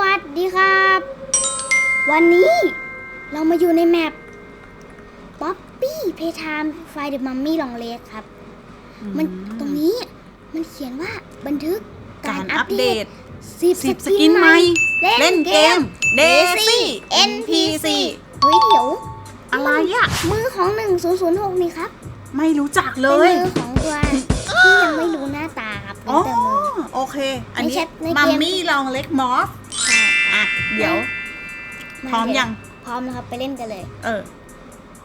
วัสดีครับ วันนี้เรามาอยู่ในแมปป๊อปปี้เพทามไฟเดอะมัมมี่ลองเลสครับ มันตรงนี้มันเขียนว่าบันทึกกาการรอัอัปปเดเดตต10 10สสกิกินนใหใหม่ม่ เล่เล่นนเกเกมม Daisy Daisy NPC NPC เฮ้ยเดี๋ยว อะไรอะมือของ1006นี่ครับ ไม่รู้จักเลเป็นยมือของตัวที่ยังไม่รู้หน้าตาครับอ๋อแต่มือโอเค อันในนี้แชทในเกมมัมมี่ลองเล็กมอสใช่ อะ เดี๋ยว พร้อมยัง พร้อมแล้วครับไปเล่นกันเลย เออ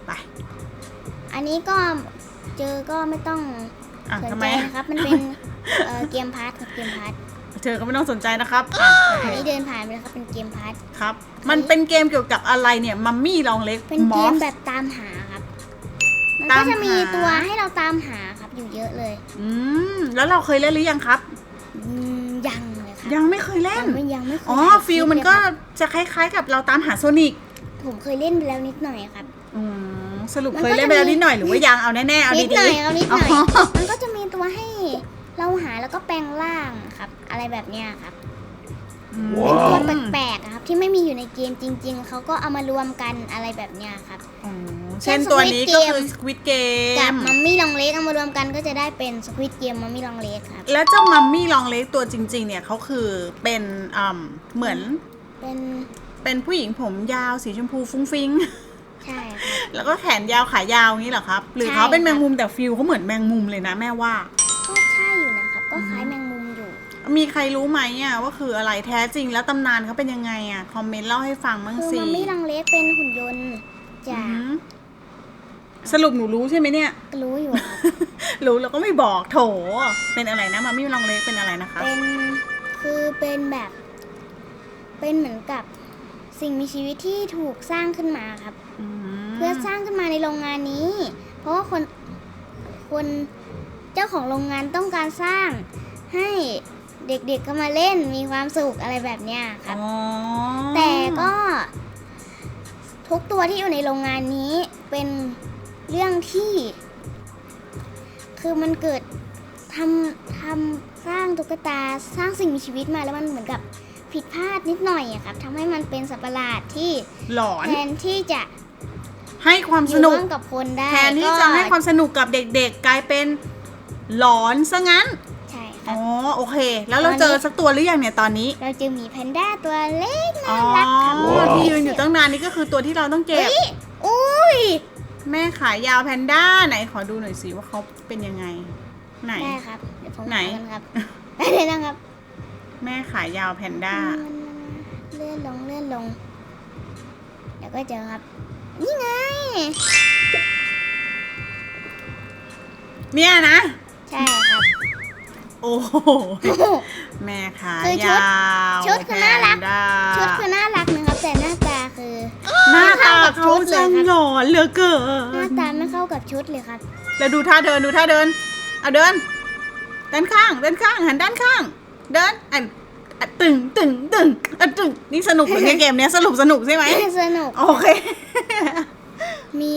ไป อันนี้ก็เจอก็ไม่ต้องอะสนทำใจไมนะครับ มันเป็นเอ่อเกมพาร์ทครับเกมพาร์ทเธอก็ไม่ต้องสนใจนะครับอะโออันเคนี้เดินผ่านไปแล้วครับเป็นเกมพาร์ท ครับ มันเป็นเกมเกี่ยวกับอะไรเนี่ยมัมมี่ลองเล็กเป็นมเกอมส แบบตามหาครับ มันตาก็มจะมีหาตัวให้เราตามหาครับอยู่เยอะเลย อืมแล้วเราเคยเล่นหรือยังครับ อืม ยังเลยครับยังไม่เคยเล่ยันงไม่ยังไม่เคยอ๋อถ่ายคฟิลปมันเลยก็ครับจะคล้ายๆ กับเราตามหาโซนิกผมเคยเล่นไปแล้วนิดหน่อยครับ อืมสรุปมันเคก็ยเล่นไปแล้วจะมีนิดหน่อยหรือว่ายังเอาแน่ๆเอานิดดีหน่อยครับนิดหน่อยอ๋อมันก็จะมีตัวให้เราหาแล้วก็แปลงร่างครับ อะไรแบบเนี้ยครับอืมเป็นตัวแปลกๆอะครับที่ไม่มีอยู่ในเกมจริง ๆ เขาก็เอามารวมกันอะไรแบบเนี้ยครับอ๋อ เช่นตัวนี้ก็คือ Squid กับ Game มัมมี่ลองเลกเอามารวมกันก็จะได้เป็นสควิตเกมมัมมี่ลองเลกครับ แล้วเจ้ามัมมี่ลองเล็กตัวจริง ๆ เนี่ยเขาคือเป็นอ่าเหมือนเป็นเป็นผู้หญิงผมยาวสีชมพูฟุ้งฟิ้ง ใช่ครับ แล้วก็แขนยาวขายาวอย่างนี้เหรอครับ หรือใช่เขาเป็นครับแมงมุมแต่ฟิลเขาเหมือนแมงมุมเลยนะแม่ว่า ก็ใช่อยู่นะครับ ก็คล้ายแมงมุมอยู่ มีใครรู้ไหมอะว่าคืออะไรแท้จริงแล้วตำนานเขาเป็นยังไงอะ คอมเมนต์เล่าให้ฟังบ้างคือสิมัมมี่ลองเลกเป็นหุ่นยนต์อืจากอหือ สรุปหนูรู้ใช่ไหมเนี่ย รู้อยู่ครับ รู้แล้วก็ไม่บอกโถ เป็นอะไรนะมัมมี่ลองเล็กเป็นอะไรนะคะ เป็นคือเป็นแบบ เป็นเหมือนกับสิ่งมีชีวิตที่ถูกสร้างขึ้นมาครับมเพื่อสร้างขึ้นมาในโรงงานนี้ เพราะว่าคนคนเจ้าของโรงงานต้องการสร้างให้เด็กๆก็มาเล่นมีความสุขอะไรแบบเนี้ยครับ อ๋อแต่ก็ ทุกตัวที่อยู่ในโรงงานนี้เป็น เรื่องที่ คือมันเกิดทำทำสร้างตุ๊กตาสร้างสิ่งมีชีวิตมาแล้วมันเหมือนกับผิดพลาดนิดหน่อยอะครับทำให้มันเป็นสัตว์ประหลาดที่หลอน แทนที่จะให้ความอสยู่นุก ร่วมกับคนได้แทนที่ก็จะให้ความสนุกกับเด็กๆ กลายเป็นหลอนซะงั้น ใช่คอ๋รัอบโอเค แล้วเราเจอสักตัวหรือยังเนี่ยตอนนี้ เราจะมีแพนด้าตัวเล็กอ๋น่าอ รักครับที่ยืนอยู่ตั้งนานนี่ก็คือตัวที่เราต้องเก็บ เฮ้ยอุ้ย แม่ขายยาวแพนด้าไหนขอดูหน่อยสิว่าเขาเป็นยังไง ไหน ได้ครับ เดี๋ยวผมไหนหากันครับได้เลยนะครับแม่ขายยาวแพนด้าเลื่อนลงเลื่อนลง เดี๋ยวก็เจอครับ นี่ไง เนี่ยนะ ใช่ครับ โอ้โหแม่ขายคือชุดยาวชุดคือน่ารัก แพนด้าชุดคือน่ารักนะครับแต่หน้าตาคือ หน้า ตาไม่เขาเข้ากับชุดเลยจังครับหลอนเหลือเกิหน้านตาไม่เข้ากับชุดเลยครับแล้วดูท่าเดินดูท่าเดิน เอาเดิน ด้านข้างด้านข้างหันด้านข้าง เดินอันอันตึงตึงตึงอันตึงนี่สนุกเหมือนในเกมเนี้ยสรุปสนุกใช่ไหมสนุก โอเค มี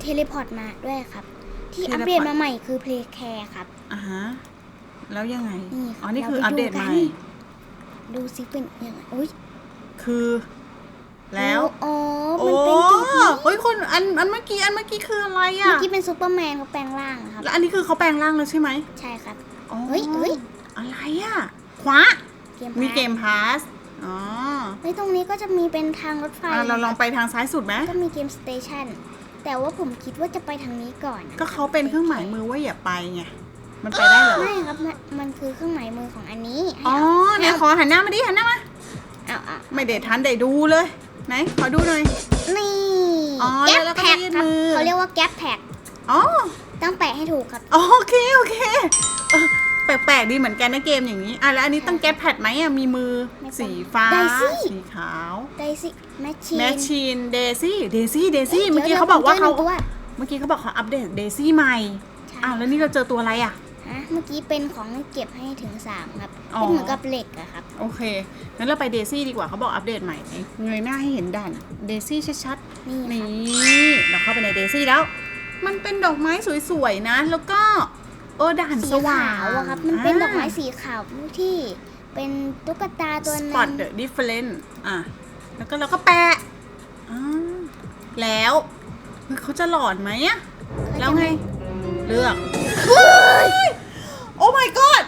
เทเลพอร์ตมาด้วยครับ ที่เทอัปเลพอร์ตเดตมาใหม่คือ Play Care ครับ อ่าฮะแล้วยังไงนี่ครับอ๋อนี่คือเราไปอัปเดตดูกัใหนม่ดูซิเป็นยังไงอุ้ยคือ แล้วอ๋อโอ้มันเป็นจุดนี้เฮ้ยคนอันอันเมื่อกี้อันเมื่อกี้คืออะไรเมื่อะอกี้เป็นซูเปอร์แมนเขาแปลงร่างนะครับ แล้วอันนี้คือเขาแปลงร่างแล้วใช่ไหมใช่ครับ อ๋อเฮ้ยเฮ้ย อะไรอะขวาเกมมีพาร์ทเกมพาสอ๋อเฮ้ยตรงนี้ก็จะมีเป็นทางรถไฟอะเราลองไปทางซ้ายสุดไหมก็มีเกมสเตชันแต่ว่าผมคิดว่าจะไปทางนี้ก่อนนะก็เขาเป็นเครื่องหมายมือว่าอย่าไปไงมันไปได้เหรอไม่ครับมันมันคือเครื่องหมายมือของอันนี้ให้อ๋อเอาเนี่ยขอหันหน้ามาดิหันหน้ามา เอาเอาไม่ได้ทันได้ดูเลย ไหนขอดูหน่อย นี่อ๋อแก๊ปแล้วก็แพ็กยืดครับมือ เขาเรียกว่าแก๊ปแพ็กอ๋อต้องแปะให้ถูกครับ โอเคโอเคเออแปลกๆดีเหมือนกันนะเกมอย่างนี้อะแล้วอันนี้ต้องแก๊ปแพดไหมอะมีมือไม่ต้องสีฟ้าได้สิ สีขาว ไดซี่แมชชีนแมชชีนเดซี่เดซี่เดซี่เมื่อกี้เขาบอกว่าเขาตัว เมื่อกี้เขาบอกเขาอัปเดตเดซี่ใหม่ใช่ อ้าวแล้วนี่เราเจอตัวอะไรอะ ฮะเมื่อกี้เป็นของเก็บให้ถึงสามครับอ๋อ เป็นเหมือนกับเหล็กอะครับ โอเคงั้นเราไปเดซี่ดีกว่าเขาบอกอัปเดตใหม่เงยหน้าให้เห็นด่านเดซี่ชัดๆนี่นี่ครับเราเข้าไปในเดซี่แล้ว มันเป็นดอกไม้สวยๆนะ แล้วก็เออด่านสีสว่าขางวอะครับ มันเป็นดอกไม้าสีขาวที่เป็นตุ๊กตาตัวหนึ spot ง the difference อะแล้วก็เราก็แปะอ่าแล้วเฮ้ยเขาจะหลอนไหมอะ แล้วไง เลือก โอ้ my god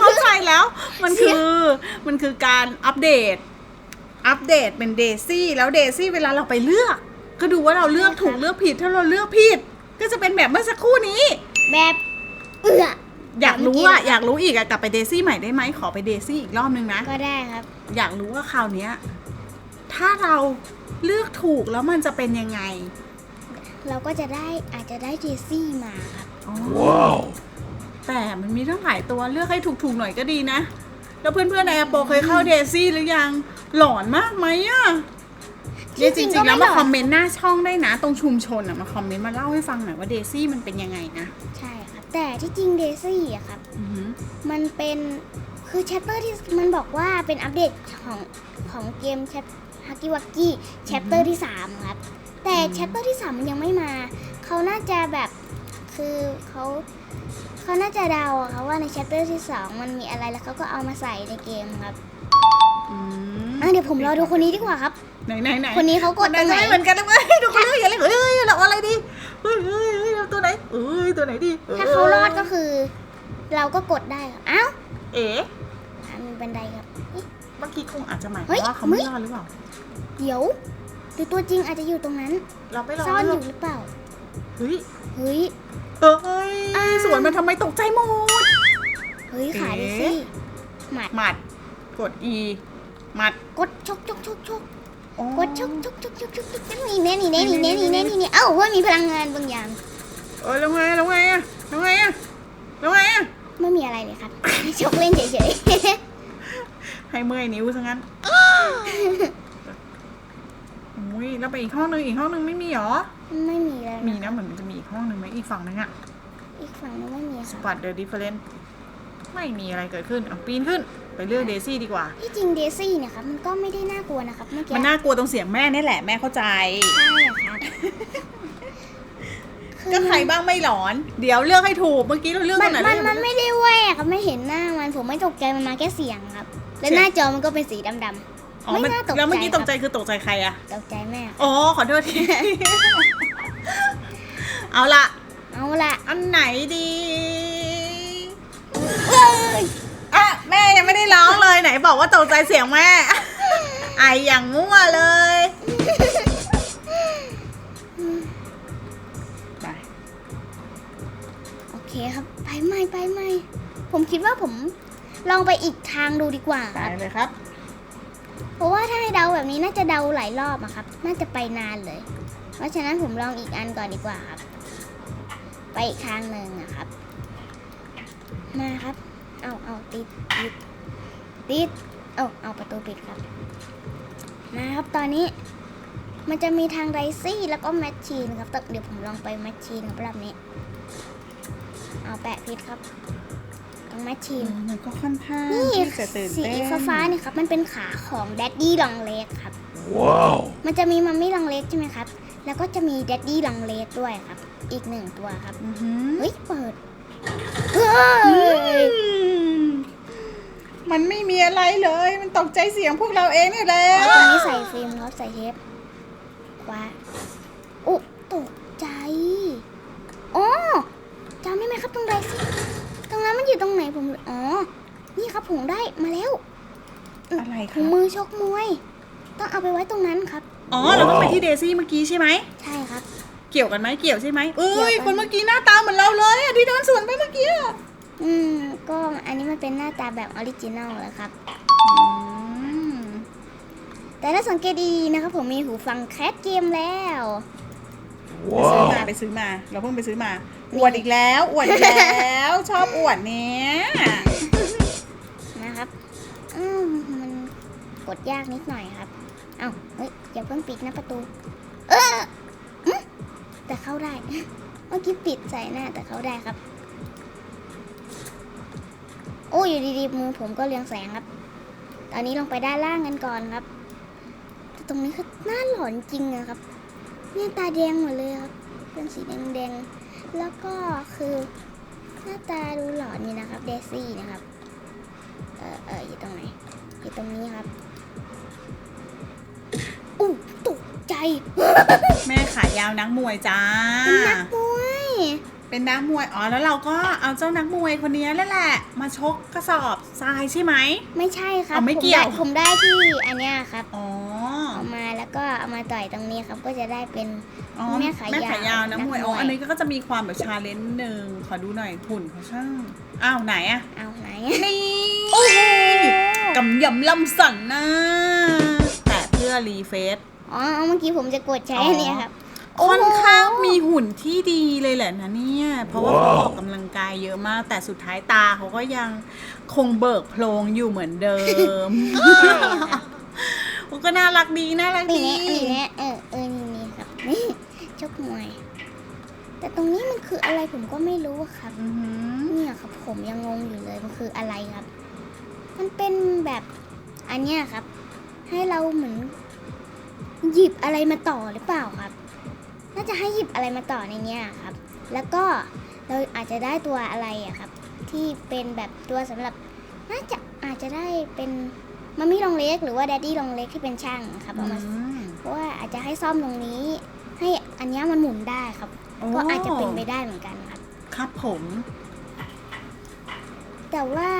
เข้าใจแล้ว มันคือ มันคือการอัปเดต อัปเดตเป็นเดซี่ แล้วเดซี่เวลาเราไปเลือก ก็ดูว่าเราเลือกถูกเลือกผิด ถ้าเราเลือกผิด ก็จะเป็นแบบเมื่อสักครู่นี้ แบบเอื้ออยากรู้แบบเมื่อกี้อะเหรออยากรู้อีกอะกลับไปเดซี่ใหม่ได้ไหมขอไปเดซี่อีกรอบนึงนะ ก็ได้ครับ อยากรู้ว่าคราวเนี้ย ถ้าเราเลือกถูกแล้วมันจะเป็นยังไง เราก็จะได้อาจจะได้เจสซี่มาครับ Wow. แต่มันมีทั้งหลายตัวเลือกให้ถูกๆหน่อยก็ดีนะ แล้วเพื่อนๆในแอปโปเคยเข้าเดซี่หรือยังหลอนมากไหมอะเนี่ยจจริงๆริงๆแล้วก็ไม่มาหลอนคอมเมนต์หน้าช่องได้นะ ตรงชุมชนอะมาคอมเมนต์มาเล่าให้ฟังหน่อยว่าเดซี่มันเป็นยังไงนะ ใช่ครับแต่ที่จริงเดซี่อะครับอือหือมันเป็นคือแชปเตอร์ที่มันบอกว่าเป็นอัปเดตของของเกมแชปฮักกี้วักกี้แชปเตอร์ที่ 3 ครับ แต่แชปเตอร์ที่ 3 มันยังไม่มา เขาน่าจะแบบคือเขาเขาน่าจะเดาอะครับว่าในแชปเตอร์ที่ 2 มันมีอะไรแล้วเขาก็เอามาใส่ในเกมครับอืมอะเดี๋ยวผมรอดูคนนี้ดีกว่าครับ ไหนไหนไหนคนนี้เขากดตรงไหนเหมือนกันเลยเว้ยทุกคนเลยอย่าเลยเอ้ยเราเอาอะไรดีเฮ้ยเฮ้ยเฮ้ยเอาตัวไหนเอ้ยตัวไหนดีถ้าเขารอดก็คือ เราก็กดได้ครับอ้าวเอ๋อะมีบันไดครับเอ๊ะเมื่อกี้คงอาจจะหมายคเฮ้วามยว่าเขาไม่เฮ้ยรอดหรือเปล่าเดี๋ยวห รือตัวจริงอาจจะอยู่ตรงนั้น เราไปรอซ่อนอเลือกยู่หรือเปล่า เฮ้ย เฮ้ยเอ้ยอ่า สวนมันทำไมตกใจหมด เฮ้ยขาเอ๊ะดิซี่หมัดหมัด กด E หมัดกดชกชกชกชกอ๋อกดชกชกชกชกชกชกนี่แน่นี่แน่นี่แน่นี่แน่นี่แน่เอ้าว่ามีพลังงานบางอย่าง เออแล้วไงแล้วไงอะแล้วไงอะแล้วไงอะไม่มีอะไรเลยครับชกเล่นเฉยให้เมื่อยนิ้วซะงั้นโอ้ยแล้วไปอีกห้องหนึงอีกห้องหนึงไม่มีหรอๆไม่มีแล้วมีนะเหมือนมันจะมีอีกห้องหนึ่งไหมอีกฝั่งนึงอะอีกฝั่งนึงไม่มีครับ Spot the difference ไม่มีอะไรเกิดขึ้นเอาปีนขึ้นไปเลือกเดซี่ดีกว่า ที่จริงเดซี่เนี่ยครับมันก็ไม่ได้น่ากลัวนะครับเมื่อกี้มันน่ากลัวตรงเสียงแม่นี่แหละแม่เข้าใจใช่อะครับอก็ใครบ้างไม่หลอน เดี๋ยวเลือกให้ถูกเมื่อกี้เราเลือกมัตรนงไหนมันเลือกมันไม่ได้แหวกครับไม่เห็นหน้ามันผมไม่ตกใจมันมาแค่เสียงครับ และเสียงหน้าจอมันก็เป็นสีดำ อ๋อไม่มันน่าตกใจแล้วเมื่อกี้ครับตกใจคือตกใจใครอะๆตกใจแม่อ๋อขอโทษที เอาละเอาละอันไหนดีอะแม่ยังไม่ได้ร้องเลยไหนบอกว่าตกใจเสียงแม่ ไออย่างมั่วเลยไปโอเคครับไปใหม่ไปใหม่ ผมคิดว่าผมลองไปอีกทางดูดีกว่า ไปครับเลยครับ เพราะว่าถ้าให้เดาแบบนี้น่าจะเดาหลายรอบอะครับ น่าจะไปนานเลย เพราะฉะนั้นผมลองอีกอันก่อนดีกว่าครับ ไปอีกทางหนึ่งอะครับ มาครับ เอาเอาติดติดติดเอาเอาประตูปิดครับมาครับตอนนี้มันจะมีทางไดซี่แล้วก็แมชชีนครับเดี๋ยวผมลองไปแมชชีนครับรอบนี้ เอาแปะพิษครับ มชชีนมันก็ค่อนข้างนี่ที่จะตื่นสีเต้นฟ้าๆเนี่ยครับ มันเป็นขาของแดดดี้ลองเล็กครับ Wow. มันจะมีมัมมี่ลองเล็กใช่ไหมครับ แล้วก็จะมีแดดดี้ลองเล็กด้วยครับ อีกหนึ่งตัวครับ อือหือเฮ้ย เปิดเฮ้ยมันไม่มีอะไรเลย มันตกใจเสียงพวกเราเองนี่แหละเอาตัวนี้ใส่ฟิล์มครับใส่เทปคว้าอุยตกใจอ๋อจำได้ไหมครับตรงไหนสิ ตรงนั้นมันอยู่ตรงไหนผม อ๋อ นี่ครับผมได้มาแล้วอะไรถุคะงมือชกมวย ต้องเอาไปไว้ตรงนั้นครับ อ๋อเราต้องไปที่เดซี่เมื่อกี้ใช่ไหม ใช่ครับ เกี่ยวกันไหมเกี่ยวใช่ไหมเอ้เกี่ยยวกัน คนเมื่อกี้หน้าตาเหมือนเราเลยอะที่เดินสวนไปเมื่อกี้อะอืม ก็อันนี้มันเป็นหน้าตาแบบออริจินัลเลยครับ อืมแต่ถ้าสังเกตดีๆนะครับผมมีหูฟังแคสเกมแล้ว ไปซื้อมา Wow. ไปซื้อมา เราเพิ่งไปซื้อมาอวดอีกแล้วอวดอีกแล้ว ชอบอวดเนี้ยนะครับอืมมันกดยากนิดหน่อยครับ เอ้าเฮ้ยอย่าเพิ่งปิดนะประตู เอออืมแต่เข้าได้ เมื่อกี้ปิดใส่หน้าแต่เข้าได้ครับ โอ้ยอยู่ดีๆมือผมก็เรืองแสงครับ ตอนนี้ลงไปด้านล่างกันก่อนครับ ตรงนี้คือหน้าหลอนจริงอะครับ เนี่ยตาแดงหมดเลยครับ เป็นสีแดงๆแล้วก็คือน้าตาดูหล่อนี่นะครับเดซี่นะครับ เออเอออยู่ตรงไหนอยู่ตรงนี้ครับอู้ตกใจแม่ขายาวนักมวยจ้า เป็นนักมวย เป็นนักมวยอ๋อแล้วเราก็เอาเจ้านักมวยคนนี้นั่นแหละ มาชกกระสอบทรายใช่ไหมไม่ใช่ครับอ๋อไม่ผเกี่ยวด้ผมได้ที่อันเนี้ยครับ อ๋อเอามา แล้วก็เอามาต่อยตรงนี้ครับก็จะได้เป็นอ๋อแม่ขายาวแม่ขายาวนักมวยนักมวยอ๋ออันนี้ก็จะมีความแบบชาเลนจ์หนึ่งขอดูหน่อยหุ่นเขาช่างอ้าวไหนอะเอาไหนนี่โอ้โหกำยำลำสันนะแต่เพื่อรีเฟซอ๋อเมื่อกี้ผมจะกดใช้อ๋ออัอันเนี้ยครับค่อนข้างโอ้โหมีหุ่นที่ดีเลยแหละนะเนี่ย เพราะว่าเขาออกกำลังกายเยอะมาก แต่สุดท้ายตาเขาก็ยังคงเบิกโพลงอยู่เหมือนเดิม ก็น่ารักดีน่ารักนี่ดี เนี้ยนี่เนี้ยเออเออนี่นี่ครับนี่ชกมวย แต่ตรงนี้มันคืออะไรผมก็ไม่รู้อะครับ อือหือเนี่ยครับผมยังงงอยู่เลยมันคืออะไรครับ มันเป็นแบบอันเนี้ยครับ ให้เราเหมือน หยิบอะไรมาต่อหรือเปล่าครับ น่าจะให้หยิบอะไรมาต่อในเนี้ยครับ แล้วก็เราอาจจะได้ตัวอะไรอะครับ ที่เป็นแบบตัวสำหรับ น่าจะอาจจะได้เป็น มัมมี่ลองเล็กหรือว่าแดดดี้ลองเล็กที่เป็นช่างครับเอามาอืมเพราะว่าอาจจะให้ซ่อมตรงนี้ ให้อันเนี้ยมันหมุนได้ครับโอ้ก็อาจจะเป็นไปได้เหมือนกันครับ ครับผม แต่ว่า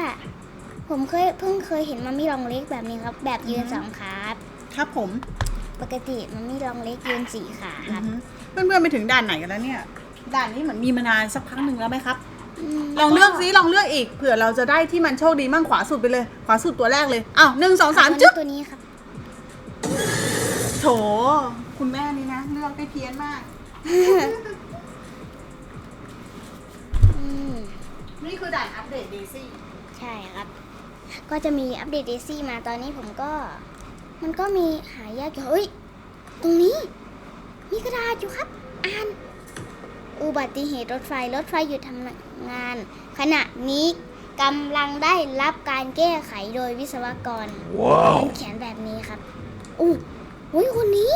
ผมเคยเพิ่งเคยเห็นมัมมี่ลองเล็กแบบนี้ครับ แบบยืนอือฮึสองขาครับครับผม ปกติมัมมี่ลองเล็กยืนสี่ขาครับอือหือเพื่อนๆไปถึงด่านไหนกันแล้วเนี่ย ด่านนี้เหมือนมีมานานสักพักหนึ่งแล้วไหมครับม ลองเลือกซิลองเลือกอีกเผื่อเราจะได้ที่มันโชคดีมั่งขวาสุดไปเลย ขวาสุดตัวแรกเลยอ้าวหนึ่งสองสามเอจึ๊บตัวนี้ครับโถคุณแม่นี่นะเลือกได้เพี้ยนมากอืมนี่คือด่านอัปเดตเดซี่ใช่ครับ ก็จะมีอัปเดตเดซี่มาตอนนี้ผมก็ มันก็มีหายากอยู่เฮ้ย ตรงนี้ มีกระดาษอยู่ครับ อ่าน อุบัติเหตุรถไฟ รถไฟหยุดทำงาน ขณะนี้กำลังได้รับการแก้ไขโดยวิศวกรมันเขียนแบบนี้ครับอู้หูยคนนี้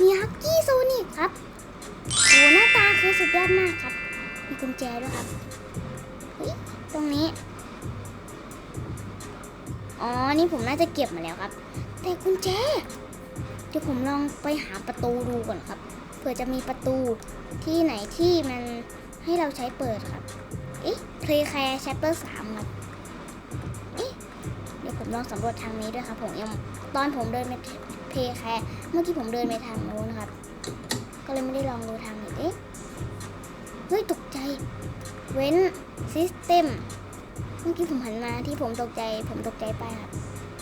มีฮักกี้โซนิกครับโอ้หน้าตาคือสุดยอดมากครับ มีกุญแจด้วยครับเฮ้ยตรงนี้ อ๋อ นี่ผมน่าจะเก็บมาแล้วครับ แต่กุญแจ เดี๋ยวผมลองไปหาประตูดูก่อนครับ เผื่อจะมีประตูที่ไหนที่มันให้เราใช้เปิดครับเอ๊ะ Play Care Chapter 3ครับเอ๊ะเดี๋ยวผมลองสำรวจทางนี้ด้วยครับผมยังตอนผมเดินไปเพลย์แคร์เมื่อกี้ผมเดินไปทางโน้นนะครับ ก็เลยไม่ได้ลองดูทางนี้เอ๊ะเฮ้ยตกใจเว้นซิสเต็มเมื่อกี้ผมหันมาที่ผมตกใจ ผมตกใจไปครับ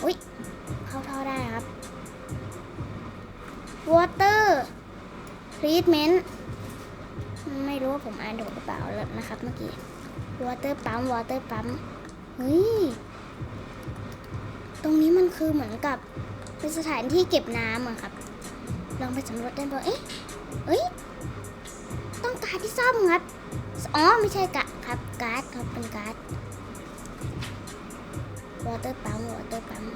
อุ้ยเข้าท่อได้ครับ water treatment ไม่รู้ว่าผมอ่านถูกหรือเปล่าแล้วนะครับเมื่อกี้ water pump water pump เฮ้ย ตรงนี้มันคือเหมือนกับเป็นสถานที่เก็บน้ำอะครับ ลองไปสำรวจได้บ่าเอ๊ะเอ้ย ต้องการที่ซ่อมครับ อ๋อ ไม่ใช่กะครับการ์ดครับเป็นการ์ด water pump water pump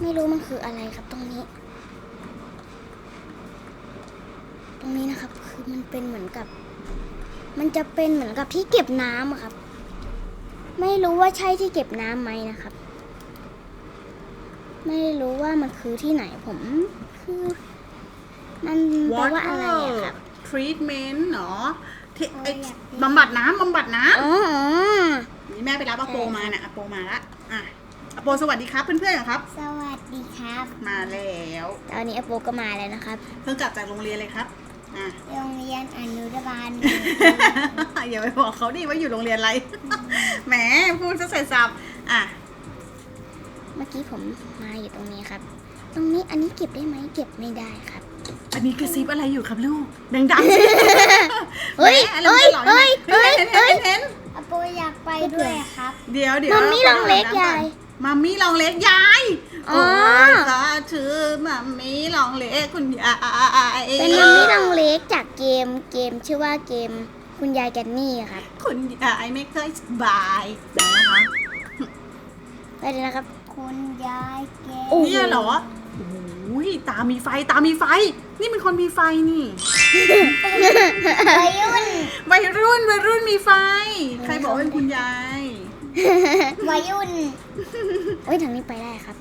ไม่รู้มันคืออะไรครับตรงนี้ ตรงนี้นะครับคือมันเป็นเหมือนกับ มันจะเป็นเหมือนกับที่เก็บน้ำอะครับ ไม่รู้ว่าใช่ที่เก็บน้ำไหมนะครับ ไม่รู้ว่ามันคือที่ไหนผมคือ มันแปลว่าอะไรอะครับทรีทเมนต์เนาะที่ไอ้โอ้ยอยากได้บำบัดน้ำบำบัดน้อ๋ออ๋อำนี่แม่ไปรับอาโปใช่มาน่ะอาโปมาละอะอาโปสวัสดีครับเพื่อนๆเหรอครับ สวัสดีครับ มาแล้ว ตอนนี้อโปก็มาแล้วนะครับ เพิ่งกลับจากโรงเรียนเลยครับ อะโรงเรียนอนุบาลอย่าไปบอกเขาดิว่าอยู่โรงเรียนอะไร แหมพูดซะเสร็จสับอะ เมื่อกี้ผมมาอยู่ตรงนี้ครับ ตรงนี้อันนี้เก็บได้ไหมเก็บไม่ได้ครับ อันนี้กระซิบอะไรอยู่ครับลูก ดังๆสิเฮ้ยแหมอะไรเฮ้ยมันจะหลอนเฮ้ยห็นเฮ้ยเห็นเห็นอโปอยากไปด้วยครับ เดี๋ยวเดี๋ยวมัมมี่ลองเล็กยาย มัมมี่ลองเล็กยายอ๋อโยสาถือมัมมี่ลองเล็กคุณยายเป็นมัมมี่ลองเล็กจากเกมเกมชื่อว่าเกมคุณยายแกนนี่ครับคุณยายไม่เคยสบายนะคะไปเลยนะครับ คุณยายแกเนี่ยเหรอโอ้ยตามีไฟตามีไฟ นี่เป็นคนมีไฟนี่วัยรุ่นวัยรุ่นวัยรุ่นมีไฟ ใครบอกว่าเป็นคุณยายวัยรุ่น โอ้ยทางนี้ไปได้ครับ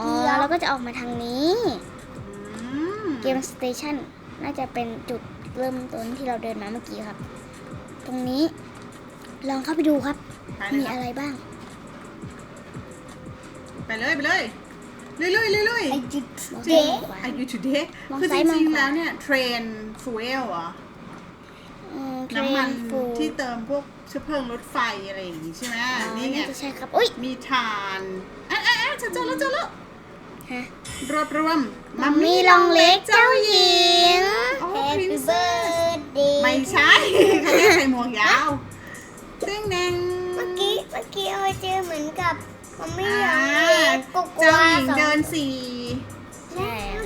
อ๋อเราก็จะออกมาทางนี้ อืมเกมสเตชันน่าจะเป็นจุดเริ่มต้นที่เราเดินมาเมื่อกี้ครับ ตรงนี้ ลองเข้าไปดูครับ ไปมีเลยคอะรับไรบ้าง ไปเลยไปเลยเรื่อยๆเรื่อยไอจุดๆเจ๊อายุ today มองคือจซ้ายมองริงขๆวา แล้วเนี่ย เทรนฟูเอลเหรอเทรน้ำมันฟู ที่เติมพวกเชื้อเพลิงรถไฟอะไรอย่างงี้ใช่ไหมอ๋อนี่ไงน่าจะใช่ครับอุ้ยมีทานอะอะอะเจอเจอแล้วเจอแล้วฮะรวบรวมมัมมี่ลองเล็กเจ้าหญิงโอ้ Happy princess birthday ไม่ใช่เขาแค่ใส่หมวกยาวเต้งแดงเมื่อกี้เมื่อกี้เอาเจอเหมือนกับมัมมี่อ่าลองเล็กกุ๊กเจ้าหญิงสอเดินสี่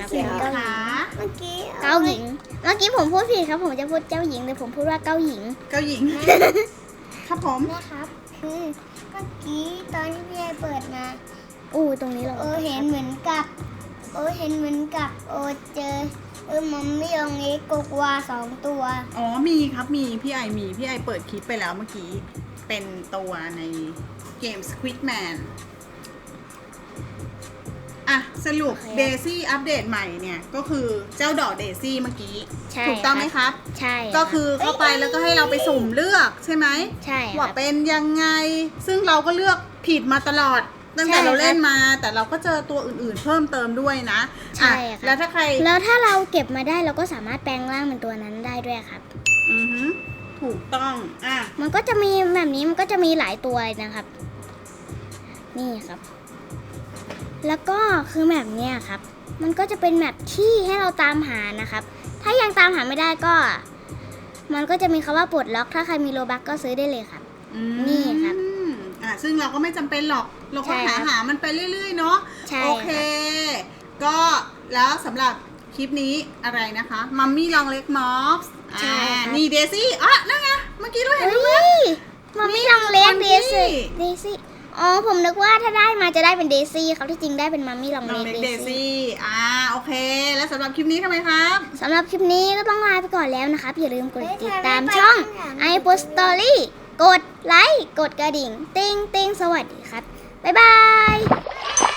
ใช่ครับสี่เป็นเจ้าหญิขางเมื่อกี้เก้าหญิง เมื่อกี้ผมพูดผิดครับ ผมจะพูดเจ้าหญิงแต่ผมพูดว่าเก้าหญิงเจ้าหญิง ครับผม นะครับ คือเมื่อกี้ตอนที่พี่ไอเปิดมาอู้ตรงนี้เราเออเห็นเหมือนกับเออเห็นเหมือนกับ โอเจอเออมัมมี่ลองเล็กกุ๊กวาสองตัว อ๋อมีครับมีพี่ไอมีพี่ไอเปิดคลิปไปแล้วเมื่อกี้ เป็นตัวในเกม Squid Man อะสรุปโอเคเดซี่อัปเดตใหม่เนี่ย ก็คือเจ้าดอกเดซี่เมื่อกี้ ใช่ถูกต้องไหมครับครับ ใช่ก็คือเข้าไปแล้วก็ให้เราไปสุ่มเลือกใช่ไหมใช่คว่ารับ เป็นยังไง ซึ่งเราก็เลือกผิดมาตลอด ตั้งแต่ใช่เราเล่นครับมา แต่เราก็เจอตัวอื่นๆ เพิ่มเติมด้วยนะใช่อะครับแล้วถ้าใครแล้วถ้าเราเก็บมาได้เราก็สามารถแปลงร่างเป็นตัวนั้นได้ด้วยครับ อือหือถูกต้องอะ มันก็จะมีแบบนี้มันก็จะมีหลายตัวเลยนะครับ นี่ครับ แล้วก็คือแบบเนี้ยครับ มันก็จะเป็นแบบที่ให้เราตามหานะครับ ถ้ายังตามหาไม่ได้ก็ มันก็จะมีคำว่าปลดล็อก ถ้าใครมีโลบักก็ซื้อได้เลยครับ อืมนี่ครับ อะซึ่งเราก็ไม่จำเป็นหรอก เราก็ใช่ครัหาบหามันไปเรื่อย ๆ เนาะใช่โอเค ก็แล้วสำหรับคลิปนี้อะไรนะคะมัมมี่ลองเล็กมอฟส์ใช่ครับนี่เดซี่อะนั่นไงเมื่อกี้เราเห็นเฮ้แล้วยมันไม่ลองเล็กคนเดที่ ซี่เดซี่ อ๋อผมนึกว่าถ้าได้มาจะได้เป็นเดซี่ครับที่จริงได้เป็นมัมมี่ลองน้องเล็เล็กกเดเดซี่ซี่ อ่า โอเค แล้วสำหรับคลิปนี้ทำไมครับ สำหรับคลิปนี้ก็ต้องลาไปก่อนแล้วนะครับอย่าลืมกดติดตามช่อง i p o s t o r y กดไลค์กดกระดิ่ง ติ้งติ้งสวัสดีครับ บ๊ายบาย